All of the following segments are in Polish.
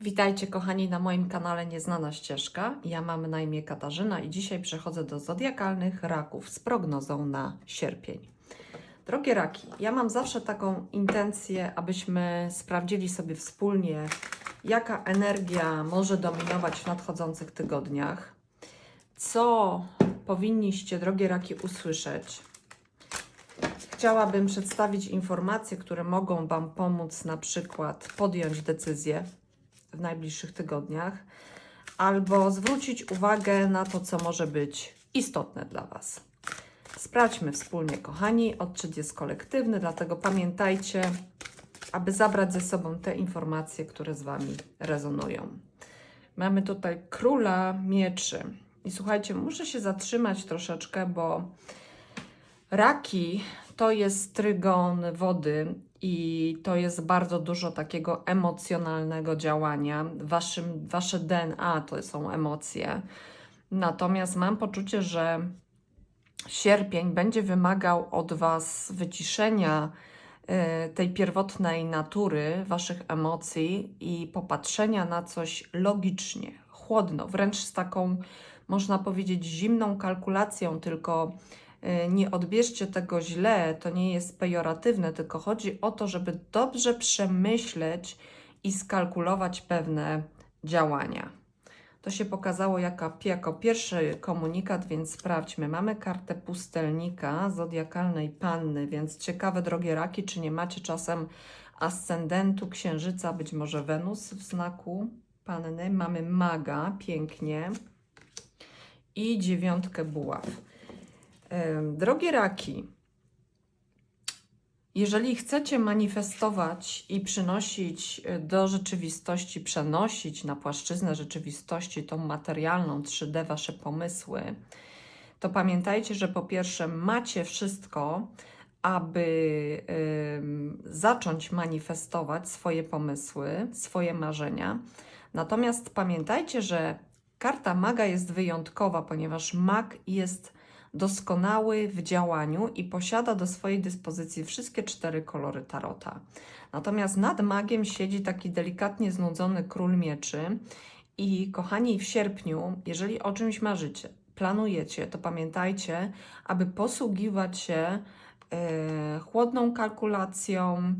Witajcie kochani na moim kanale Nieznana Ścieżka. Ja mam na imię Katarzyna i dzisiaj przechodzę do zodiakalnych raków z prognozą na sierpień. Drogie raki, ja mam zawsze taką intencję, abyśmy sprawdzili sobie wspólnie, jaka energia może dominować w nadchodzących tygodniach, co powinniście, drogie raki, usłyszeć. Chciałabym przedstawić informacje, które mogą Wam pomóc na przykład podjąć decyzję w najbliższych tygodniach, albo zwrócić uwagę na to, co może być istotne dla Was. Sprawdźmy wspólnie, kochani. Odczyt jest kolektywny, dlatego pamiętajcie, aby zabrać ze sobą te informacje, które z Wami rezonują. Mamy tutaj króla mieczy. I słuchajcie, muszę się zatrzymać troszeczkę, bo raki to jest trygon wody i to jest bardzo dużo takiego emocjonalnego działania. Waszym, wasze DNA to są emocje. Natomiast mam poczucie, że sierpień będzie wymagał od Was wyciszenia y, tej pierwotnej natury Waszych emocji i popatrzenia na coś logicznie, chłodno, wręcz z taką, można powiedzieć, zimną kalkulacją, tylko nie odbierzcie tego źle, to nie jest pejoratywne, tylko chodzi o to, żeby dobrze przemyśleć i skalkulować pewne działania. To się pokazało jako, jako pierwszy komunikat, więc sprawdźmy. Mamy kartę pustelnika, zodiakalnej panny, więc ciekawe, drogie raki, czy nie macie czasem ascendentu, księżyca, być może Wenus w znaku panny. Mamy maga, pięknie. I dziewiątkę buław. Drogie raki, jeżeli chcecie manifestować i przynosić y, do rzeczywistości, przenosić na płaszczyznę rzeczywistości tą materialną 3D wasze pomysły, to pamiętajcie, że po pierwsze macie wszystko, aby ym, zacząć manifestować swoje pomysły, swoje marzenia. Natomiast pamiętajcie, że karta maga jest wyjątkowa, ponieważ mag jest doskonały w działaniu i posiada do swojej dyspozycji wszystkie cztery kolory tarota. Natomiast nad magiem siedzi taki delikatnie znudzony król mieczy. I kochani, w sierpniu, jeżeli o czymś marzycie, planujecie, to pamiętajcie, aby posługiwać się e, chłodną kalkulacją,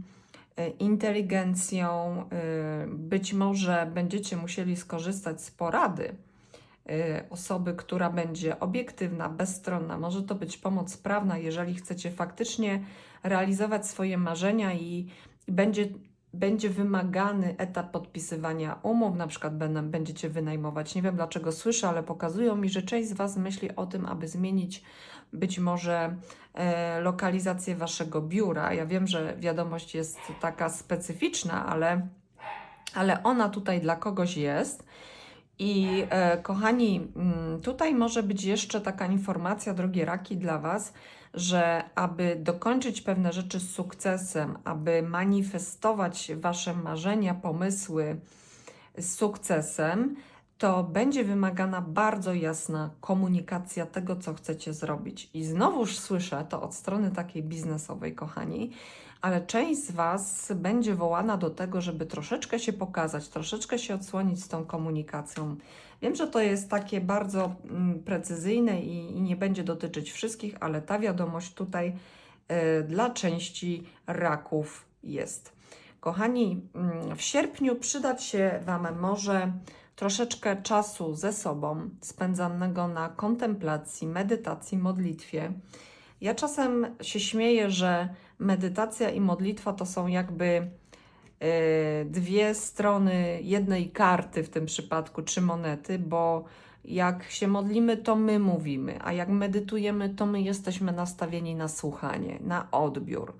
e, inteligencją. E, być może będziecie musieli skorzystać z porady y, osoby, która będzie obiektywna, bezstronna. Może to być pomoc prawna, jeżeli chcecie faktycznie realizować swoje marzenia i, będzie, będzie wymagany etap podpisywania umów, na przykład będą, będziecie wynajmować. Nie wiem dlaczego słyszę, ale pokazują mi, że część z Was myśli o tym, aby zmienić być może e, lokalizację Waszego biura. Ja wiem, że wiadomość jest taka specyficzna, ale, ale ona tutaj dla kogoś jest. I e, kochani, mm, tutaj może być jeszcze taka informacja, drogie raki, dla Was, że aby dokończyć pewne rzeczy z sukcesem, aby manifestować Wasze marzenia, pomysły z sukcesem, to będzie wymagana bardzo jasna komunikacja tego, co chcecie zrobić. I znowuż słyszę to od strony takiej biznesowej, kochani, ale część z Was będzie wołana do tego, żeby troszeczkę się pokazać, troszeczkę się odsłonić z tą komunikacją. Wiem, że to jest takie bardzo mm, precyzyjne i, i nie będzie dotyczyć wszystkich, ale ta wiadomość tutaj y, dla części raków jest. Kochani, mm, w sierpniu przydać się Wam może troszeczkę czasu ze sobą, spędzanego na kontemplacji, medytacji, modlitwie. Ja czasem się śmieję, że medytacja i modlitwa to są jakby e, dwie strony jednej karty w tym przypadku, czy monety, bo jak się modlimy, to my mówimy, a jak medytujemy, to my jesteśmy nastawieni na słuchanie, na odbiór.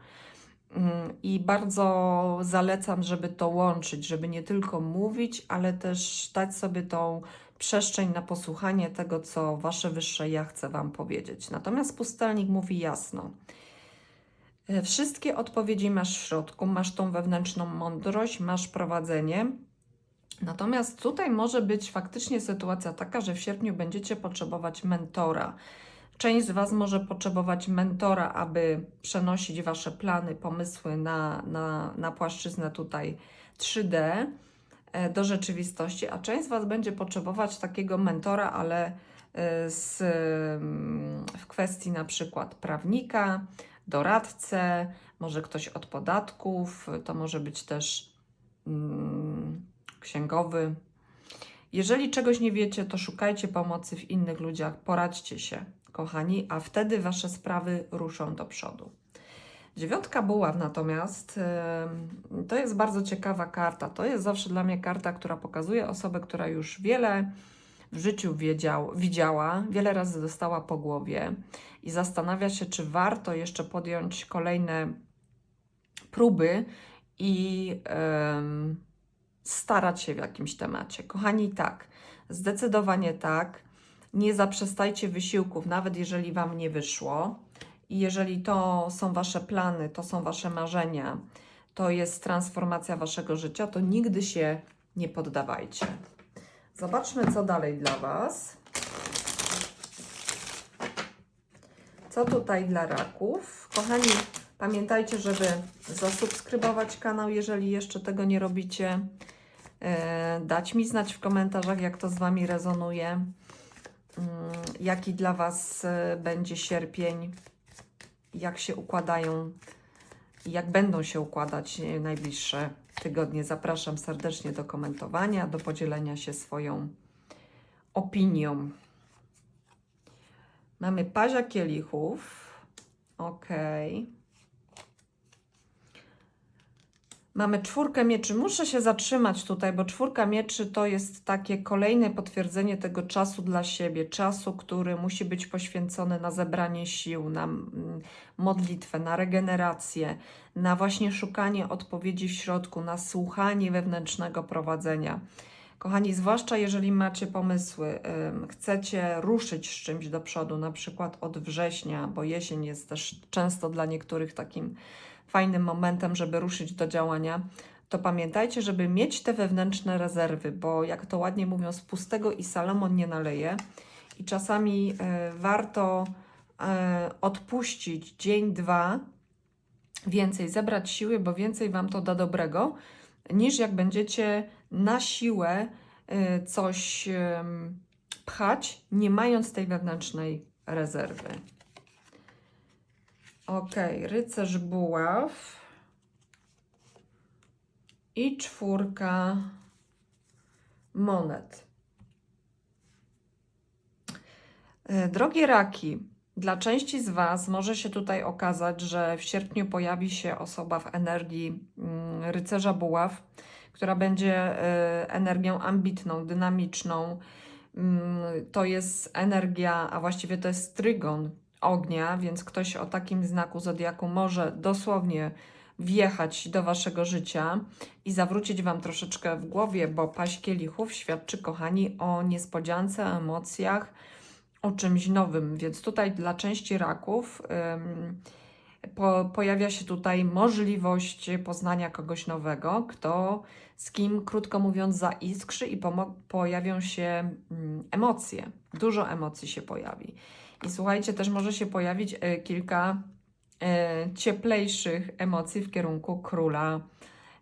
Mm, I bardzo zalecam, żeby to łączyć, żeby nie tylko mówić, ale też dać sobie tą przestrzeń na posłuchanie tego, co Wasze wyższe ja chce Wam powiedzieć. Natomiast pustelnik mówi jasno. e, Wszystkie odpowiedzi masz w środku, masz tą wewnętrzną mądrość, masz prowadzenie. Natomiast tutaj może być faktycznie sytuacja taka, że w sierpniu będziecie potrzebować mentora. Część z Was może potrzebować mentora, aby przenosić Wasze plany, pomysły na, na, na płaszczyznę tutaj 3D. E, do rzeczywistości, a część z Was będzie potrzebować takiego mentora, ale e, z, mm, w kwestii na przykład prawnika, doradcę, może ktoś od podatków, to może być też mm, księgowy. Jeżeli czegoś nie wiecie, to szukajcie pomocy w innych ludziach, poradźcie się, kochani, a wtedy Wasze sprawy ruszą do przodu. Dziewiątka buław natomiast to jest bardzo ciekawa karta. To jest zawsze dla mnie karta, która pokazuje osobę, która już wiele w życiu wiedział, widziała, wiele razy dostała po głowie i zastanawia się, czy warto jeszcze podjąć kolejne próby i ym, starać się w jakimś temacie. Kochani, tak, zdecydowanie tak. Nie zaprzestajcie wysiłków, nawet jeżeli Wam nie wyszło. Jeżeli to są Wasze plany, to są Wasze marzenia, to jest transformacja Waszego życia, to nigdy się nie poddawajcie. Zobaczmy, co dalej dla Was. Co tutaj dla raków? Kochani, pamiętajcie, żeby zasubskrybować kanał, jeżeli jeszcze tego nie robicie. E, dać mi znać w komentarzach, jak to z Wami rezonuje. Mm, Jaki dla Was e, będzie sierpień, jak się układają i jak będą się układać najbliższe tygodnie. Zapraszam serdecznie do komentowania, do podzielenia się swoją opinią. Mamy pazia kielichów. Ok. Mamy czwórkę mieczy. Muszę się zatrzymać tutaj, bo czwórka mieczy to jest takie kolejne potwierdzenie tego czasu dla siebie. Czasu, który musi być poświęcony na zebranie sił, na mm, modlitwę, na regenerację, na właśnie szukanie odpowiedzi w środku, na słuchanie wewnętrznego prowadzenia. Kochani, zwłaszcza jeżeli macie pomysły, chcecie ruszyć z czymś do przodu, na przykład od września, bo jesień jest też często dla niektórych takim fajnym momentem, żeby ruszyć do działania, to pamiętajcie, żeby mieć te wewnętrzne rezerwy, bo jak to ładnie mówią, z pustego i Salomon nie naleje. I czasami e, warto e, odpuścić dzień, dwa, więcej, zebrać siły, bo więcej Wam to da dobrego, niż jak będziecie na siłę e, coś pchać, nie mając tej wewnętrznej rezerwy. Ok, rycerz buław i czwórka monet. E, Drogie raki, dla części z Was może się tutaj okazać, że w sierpniu pojawi się osoba w energii mm, rycerza buław, która będzie e, energią ambitną, dynamiczną. Mm, To jest energia, a właściwie to jest trygon ognia, więc ktoś o takim znaku zodiaku może dosłownie wjechać do waszego życia i zawrócić wam troszeczkę w głowie, bo paść kielichów świadczy, kochani, o niespodziance, emocjach, o czymś nowym. Więc tutaj dla części raków ym, po, pojawia się tutaj możliwość poznania kogoś nowego, kto z kim, krótko mówiąc, zaiskrzy i pojawią się mm, emocje. Dużo emocji się pojawi. I słuchajcie, też może się pojawić e, kilka e, cieplejszych emocji w kierunku króla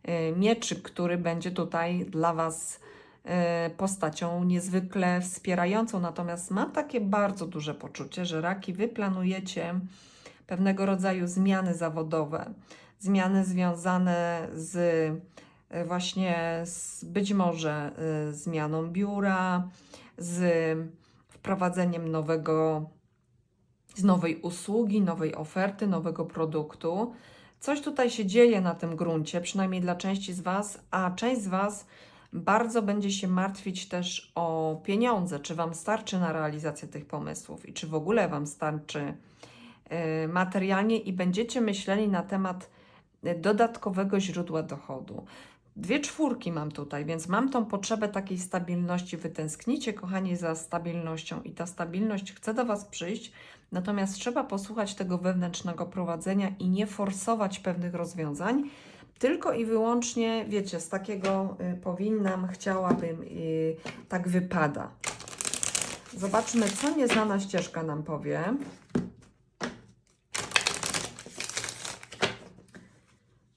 e, mieczy, który będzie tutaj dla Was postacią niezwykle wspierającą. Natomiast mam takie bardzo duże poczucie, że raki Wy planujecie pewnego rodzaju zmiany zawodowe, zmiany związane z właśnie z być może zmianą biura, z wprowadzeniem nowego z nowej usługi, nowej oferty, nowego produktu. Coś tutaj się dzieje na tym gruncie, przynajmniej dla części z Was, a część z Was bardzo będzie się martwić też o pieniądze, czy Wam starczy na realizację tych pomysłów i czy w ogóle Wam starczy y, materialnie i będziecie myśleli na temat y, dodatkowego źródła dochodu. Dwie czwórki mam tutaj, więc mam tą potrzebę takiej stabilności. Wy tęsknicie, kochani, za stabilnością i ta stabilność chce do Was przyjść, natomiast trzeba posłuchać tego wewnętrznego prowadzenia i nie forsować pewnych rozwiązań, tylko i wyłącznie, wiecie, z takiego y, powinnam, chciałabym, y, tak wypada. Zobaczmy, co nieznana ścieżka nam powie.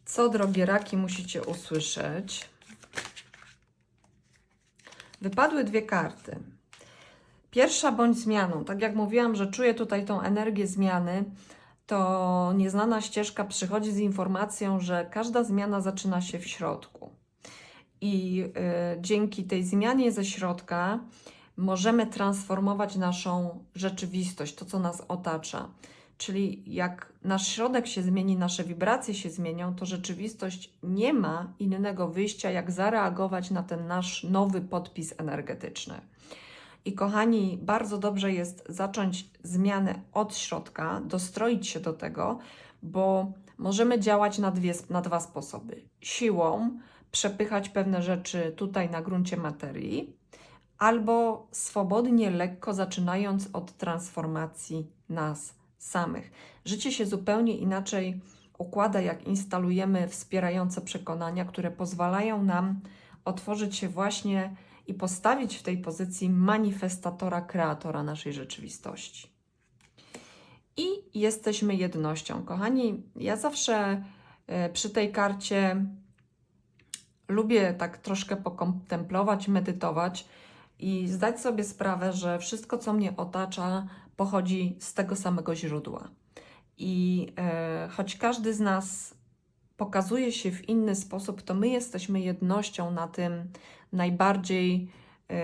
Co, drogie raki, musicie usłyszeć? Wypadły dwie karty. Pierwsza bądź zmianą. Tak jak mówiłam, że czuję tutaj tą energię zmiany, to nieznana ścieżka przychodzi z informacją, że każda zmiana zaczyna się w środku. I y, dzięki tej zmianie ze środka możemy transformować naszą rzeczywistość, to co nas otacza. Czyli jak nasz środek się zmieni, nasze wibracje się zmienią, to rzeczywistość nie ma innego wyjścia, jak zareagować na ten nasz nowy podpis energetyczny. I kochani, bardzo dobrze jest zacząć zmianę od środka, dostroić się do tego, bo możemy działać na, dwie, na dwa sposoby: siłą, przepychać pewne rzeczy tutaj na gruncie materii, albo swobodnie, lekko zaczynając od transformacji nas samych. Życie się zupełnie inaczej układa, jak instalujemy wspierające przekonania, które pozwalają nam otworzyć się właśnie i postawić w tej pozycji manifestatora, kreatora naszej rzeczywistości. I jesteśmy jednością. Kochani, ja zawsze e, przy tej karcie lubię tak troszkę pokontemplować, medytować i zdać sobie sprawę, że wszystko, co mnie otacza, pochodzi z tego samego źródła. I e, choć każdy z nas pokazuje się w inny sposób, to my jesteśmy jednością na tym najbardziej e,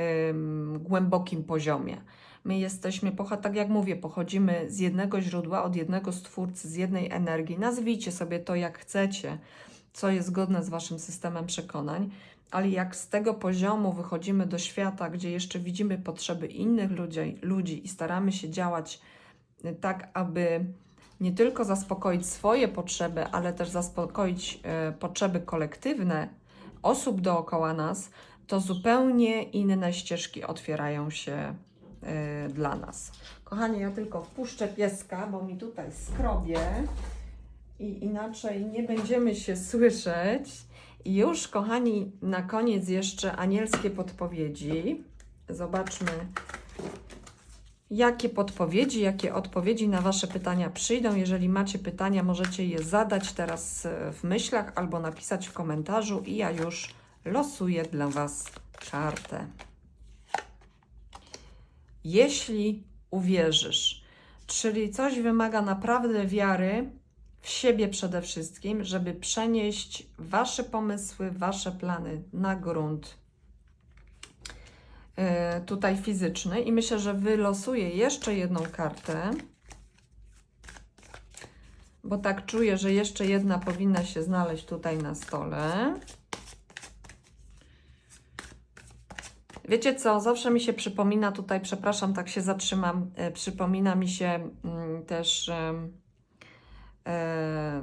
głębokim poziomie. My jesteśmy, tak jak mówię, pochodzimy z jednego źródła, od jednego stwórcy, z jednej energii. Nazwijcie sobie to jak chcecie, co jest zgodne z waszym systemem przekonań ale jak z tego poziomu wychodzimy do świata, gdzie jeszcze widzimy potrzeby innych ludzi, ludzi i staramy się działać y, tak, aby nie tylko zaspokoić swoje potrzeby, ale też zaspokoić e, potrzeby kolektywne osób dookoła nas, to zupełnie inne ścieżki otwierają się e, dla nas. Kochani, ja tylko wpuszczę pieska, bo mi tutaj skrobie i inaczej nie będziemy się słyszeć. Już, kochani, na koniec jeszcze anielskie podpowiedzi. Zobaczmy, jakie podpowiedzi, jakie odpowiedzi na Wasze pytania przyjdą. Jeżeli macie pytania, możecie je zadać teraz e, w myślach albo napisać w komentarzu, i ja już losuję dla Was kartę. Jeśli uwierzysz, czyli coś wymaga naprawdę wiary, w siebie przede wszystkim, żeby przenieść Wasze pomysły, Wasze plany na grunt yy, tutaj fizyczny. I myślę, że wylosuję jeszcze jedną kartę, bo tak czuję, że jeszcze jedna powinna się znaleźć tutaj na stole. Wiecie co, zawsze mi się przypomina tutaj, przepraszam, tak się zatrzymam, yy, przypomina mi się yy, też e,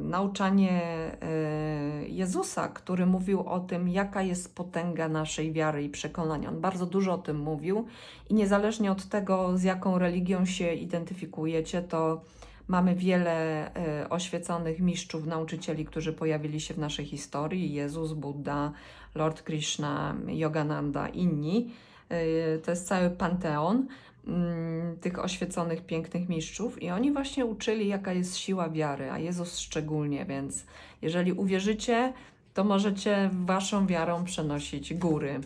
nauczanie e, Jezusa, który mówił o tym, jaka jest potęga naszej wiary i przekonania. On bardzo dużo o tym mówił i niezależnie od tego, z jaką religią się identyfikujecie, to mamy wiele e, oświeconych mistrzów, nauczycieli, którzy pojawili się w naszej historii: Jezus, Buddha, Lord Krishna, Yogananda, inni. E, to jest cały panteon. Mm, tych oświeconych, pięknych mistrzów i oni właśnie uczyli, jaka jest siła wiary, a Jezus szczególnie, więc jeżeli uwierzycie, to możecie waszą wiarą przenosić góry.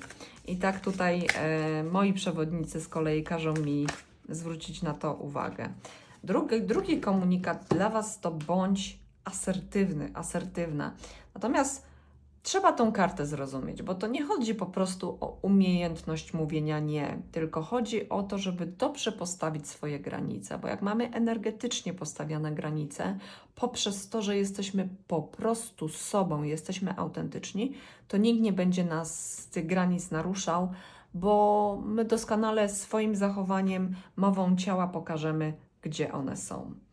I tak tutaj e, moi przewodnicy z kolei każą mi zwrócić na to uwagę. Drugi, drugi komunikat dla Was to bądź asertywny, asertywna. Natomiast Trzeba tą kartę zrozumieć, bo to nie chodzi po prostu o umiejętność mówienia nie, tylko chodzi o to, żeby dobrze postawić swoje granice, bo jak mamy energetycznie postawione granice, poprzez to, że jesteśmy po prostu sobą, jesteśmy autentyczni, to nikt nie będzie nas z tych granic naruszał, bo my doskonale swoim zachowaniem, mową ciała pokażemy, gdzie one są.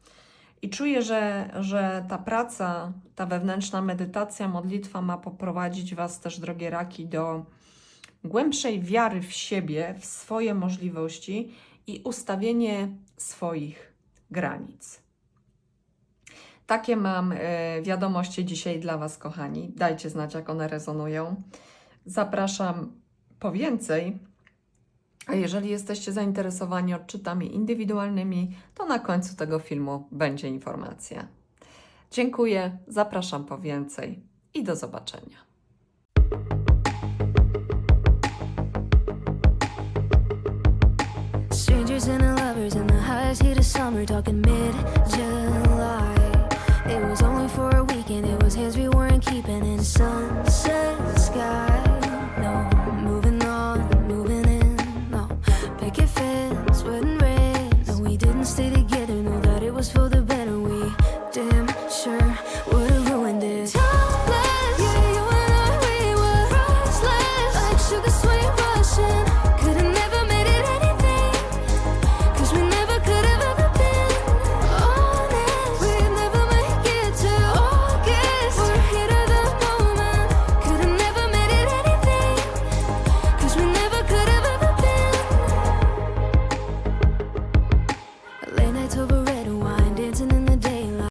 I czuję, że, że ta praca, ta wewnętrzna medytacja, modlitwa ma poprowadzić Was też, drogie raki, do głębszej wiary w siebie, w swoje możliwości i ustawienie swoich granic. Takie mam e, wiadomości dzisiaj dla Was, kochani. Dajcie znać, jak one rezonują. Zapraszam po więcej a jeżeli jesteście zainteresowani odczytami indywidualnymi, to na końcu tego filmu będzie informacja. Dziękuję, zapraszam po więcej i do zobaczenia. Strangers and lovers in the highest heat of summer, talking mid July. It was only for a weekend, it was we weren't keeping in sunset. pressure would